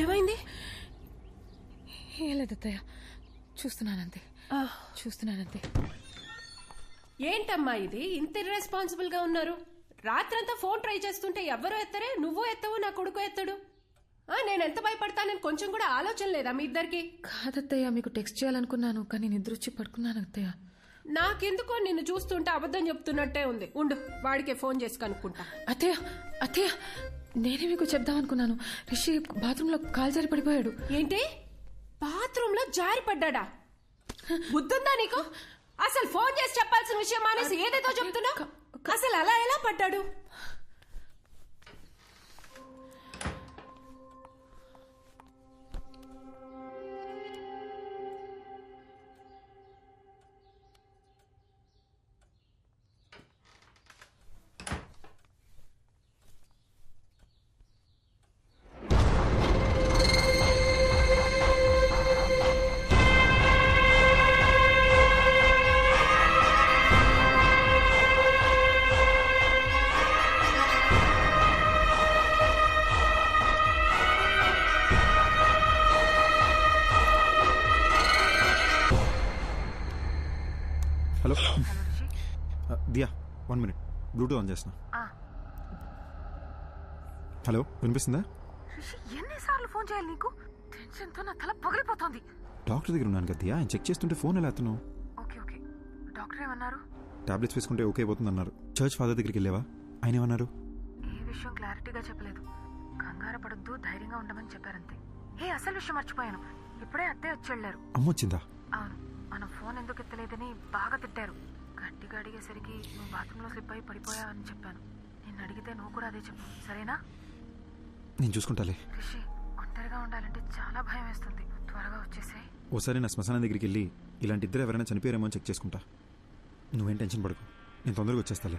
ఏమైంది? ఏం లేదు అత్తయ్య. చూస్తున్నానంతే. చూస్తున్నానంతే. ఏంటమ్మా ఇది? ఇంత ఇర్రెస్పాన్సిబుల్గా ఉన్నారు. రాత్రంతా ఫోన్ ట్రై చేస్తుంటే ఎవ్వరు ఎత్తరే? నువ్వు ఎత్తవు నా కొడుకు ఎత్తడు. నేను ఎంత భయపడతానని కొంచెం కూడా ఆలోచన లేదా మీ ఇద్దరికి? కాదత్తయ్య మీకు టెక్స్ట్ చేయాలనుకున్నాను కానీ నిద్ర వచ్చి పడుకున్నాను అత్తయ్య. నాకెందుకో నిన్ను చూస్తుంటే అబద్ధం చెప్తున్నట్టే ఉంది. ఉండు వాడికే ఫోన్ చేసి కనుక్కుంటా. అత్తయ్య అత్తయ్య నేనే మీకు చెప్దామనుకున్నాను రిషి బాత్రూంలో కాలు జారి పడిపోయాడు. ఏంటి? బాత్రూమ్లో జారి పడ్డాడా? బుద్ధుందా నీకు? అసలు ఫోన్ చేసి చెప్పాల్సిన విషయం మానేసి ఏదేదో చెప్తున్నా అసలు అలా ఎలా పడ్డాడు? One minute. బ్లూటూత్ ఆన్ చేస్తున్నా. హలో వినిపిస్తుందా? ఎన్నిసార్లు ఫోన్ చేయాలి నీకు? టెన్షన్తో నా తల పగిలిపోతోంది. డాక్టర్ దగ్గర ఉన్నాను కదా ఆయన చెక్ చేస్తుంటే ఫోన్ ఎలా ఎత్తను ఓకే ఓకే. డాక్టర్ ఏమన్నారు? టాబ్లెట్స్ వేసుకుంటే ఓకే అయిపోతుంది అన్నారు. చర్చ్ ఫాదర్ దగ్గరికి వెళ్ళావా? ఆయన ఏమన్నారు? ఏ విషయం క్లారిటీగా చెప్పలేదు. కంగారు పడొద్దు ధైర్యంగా ఉండమని చెప్పారంతే. ఏ అసలు విషయం మర్చిపోయాను. ఇప్పుడే అత్తయ్య వచ్చి వెళ్ళారు. అమ్మ వచ్చిందా? అవును. మనం ఫోన్ ఎందుకు ఎత్తలేదని బాగా తిట్టారు. గట్టిగా అడిగేసరికి నువ్వు బాత్రూంలో స్లిప్ అయి పడిపోయా అని చెప్పాను. నిన్ను అడిగితే నువ్వు కూడా అదే చెప్పు. సరేనా? నేను చూసుకుంటాలే. రిషి ఒంటరిగా ఉండాలంటే చాలా భయం వేస్తుంది. త్వరగా వచ్చేసాయి ఓసారి నా శ్మశానం దగ్గరికి వెళ్ళి ఇలాంటి ఇద్దరు ఎవరైనా చనిపోయారేమో అని చెక్ చేసుకుంటా. నువ్వేం టెన్షన్ పడకు. నేను తొందరగా వచ్చేస్తాలే.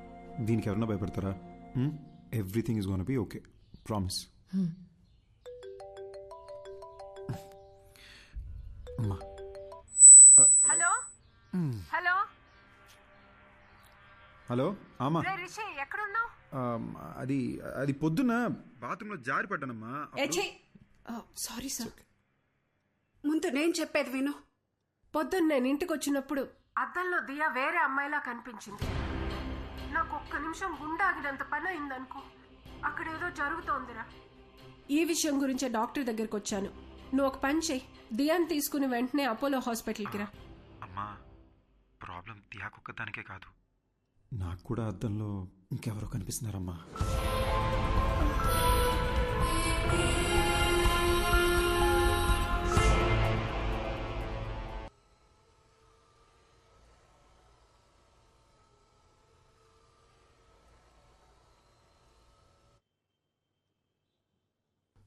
దీనికి ఎవరన్నా భయపడతారా? Everything is gonna be okay promise అమ్మా. హలో? హలో? హలో? ఆమా. రిషి ఎక్కడున్నావు? అది అది పొద్దున్న బాత్రూంలో జారి పడ్డానమ్మా. సారీ సార్ ముందు నేను చెప్పేది విను. పొద్దున్న నేను ఇంటికి వచ్చినప్పుడు అద్దంలో దియా వేరే అమ్మాయిలా కనిపించింది. నాకు ఒక్క నిమిషం గుండె ఆగినంత పని అయిందనుకో అక్కడ ఏదో జరుగుతోందిరా. ఈ విషయం గురించే డాక్టర్ దగ్గరికి వచ్చాను. నువ్వు ఒక పని చెయ్యి దియాని తీసుకుని వెంటనే అపోలో హాస్పిటల్కి రా. అమ్మా ప్రాబ్లం దియాకొక్కదానికే కాదు. నాకు కూడా అద్దంలో ఇంకెవరో కనిపిస్తున్నారమ్మా.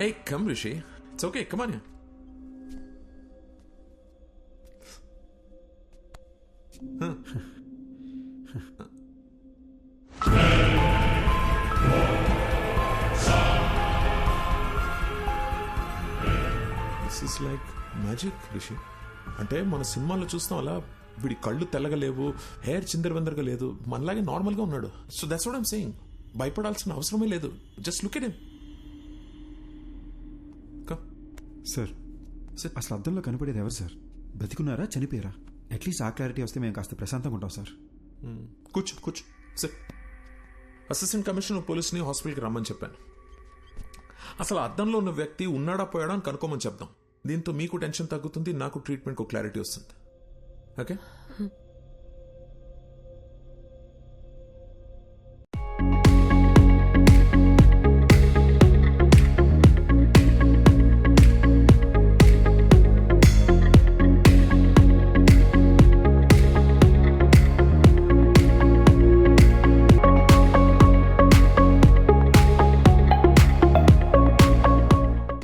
ఏ come Rishi it's okay come on this is like magic Rishi అంటే మన సినిమాల్లో చూస్తాం అలా వీడి కళ్ళు తెల్లగా లేవు హెయిర్ చిందరవందరగా లేదు మనలాగే నార్మల్గా ఉన్నాడు. So that's what I'm saying భయపడాల్సిన అవసరమే లేదు. Just look at sir sir. అసలు అద్దంలో కనపడేది ఎవరు సార్ బతికున్నారా చనిపోయారా? అట్లీస్ట్ ఆ క్లారిటీ వస్తే మేము కాస్త ప్రశాంతంగా ఉంటాం సార్ కూర్చో కూర్చో. సార్ అసిస్టెంట్ కమిషనర్ పోలీస్ని హాస్పిటల్కి రమ్మని చెప్పాను. అసలు అద్దంలో ఉన్న వ్యక్తి ఉన్నాడా పోయాడా అని కనుక్కోమని చెప్దాం. దీంతో మీకు టెన్షన్ తగ్గుతుంది నాకు ట్రీట్మెంట్కి క్లారిటీ వస్తుంది. ఓకే